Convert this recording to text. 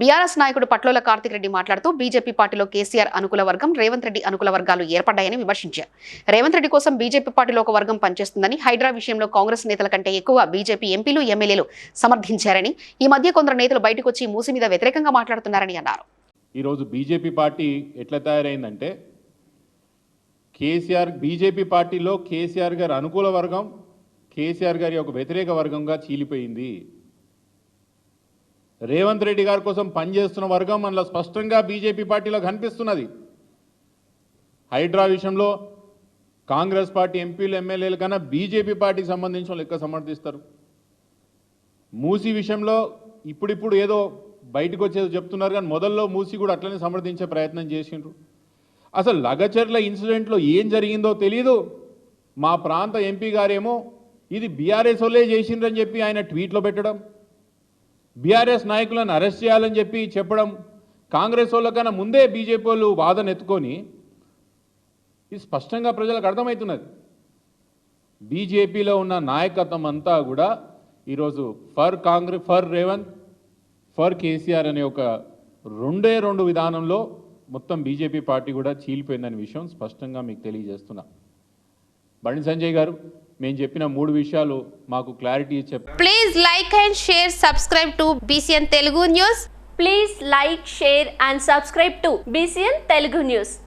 BRS నాయకుడు పట్లోల కార్తిక్ రెడ్డి మాట్లాడుతూ BJP పార్టీలో కేసీఆర్ అనుకూల వర్గం రేవంత్ రెడ్డి అనుకూల వర్గాలు ఏర్పడ్డాయని విమర్శించారు. రేవంత్ రెడ్డి కోసం బీజేపీ పార్టీలో ఒక వర్గం పనిచేస్తుందని హైడ్రా విషయంలో కాంగ్రెస్ నేతల కంటే ఎక్కువ బీజేపీ ఎంపీలు ఎమ్మెల్యేలు సమర్థించారని ఈ మధ్య కొందరు నేతలు బయటకు వచ్చి మూసి మీద వ్యతిరేకంగా మాట్లాడుతున్నారని అన్నారు. ఈరోజు బీజేపీ పార్టీ ఎట్లా తయారైందంటే కేసీఆర్ బీజేపీ పార్టీలో కేసీఆర్ గారి అనుకూల వర్గం కేసీఆర్ గారి ఒక వ్యతిరేక వర్గంగా చీలిపోయింది. రేవంత్ రెడ్డి గారి కోసం పనిచేస్తున్న వర్గం అందులో స్పష్టంగా బీజేపీ పార్టీలో కనిపిస్తున్నది. హైడ్రా విషయంలో కాంగ్రెస్ పార్టీ ఎంపీలు ఎమ్మెల్యేల కన్నా బీజేపీ పార్టీకి సంబంధించిన వాళ్ళు ఎక్కువ సమర్థిస్తారు. మూసి విషయంలో ఇప్పుడిప్పుడు ఏదో బయటకు వచ్చేది చెప్తున్నారు కానీ మొదల్లో మూసి కూడా అట్లనే సమర్థించే ప్రయత్నం చేసిండ్రు. అసలు లగచర్ల ఇన్సిడెంట్లో ఏం జరిగిందో తెలియదు మా ప్రాంత ఎంపీ గారేమో ఇది బీఆర్ఎస్ వాళ్ళే చేసిండ్రని చెప్పి ఆయన ట్వీట్లో పెట్టడం. బీఆర్ఎస్ నాయకులను అరెస్ట్ చేయాలని చెప్పి చెప్పడం కాంగ్రెస్ వాళ్ళకన్నా ముందే బీజేపీ వాళ్ళు వాదన ఎత్తుకొని ఇది స్పష్టంగా ప్రజలకు అర్థమవుతున్నది. బీజేపీలో ఉన్న నాయకత్వం అంతా కూడా ఈరోజు for Congress for Revanth for KCR అనే ఒక రెండే రెండు విధానంలో మొత్తం బీజేపీ పార్టీ కూడా చీలిపోయిందనే విషయం స్పష్టంగా మీకు తెలియజేస్తున్నా. బండి సంజయ్ గారు మేము చెప్పిన మూడు విషయాలు మాకు clarity please like and share subscribe to BCN Telugu news please like share and subscribe to BCN Telugu news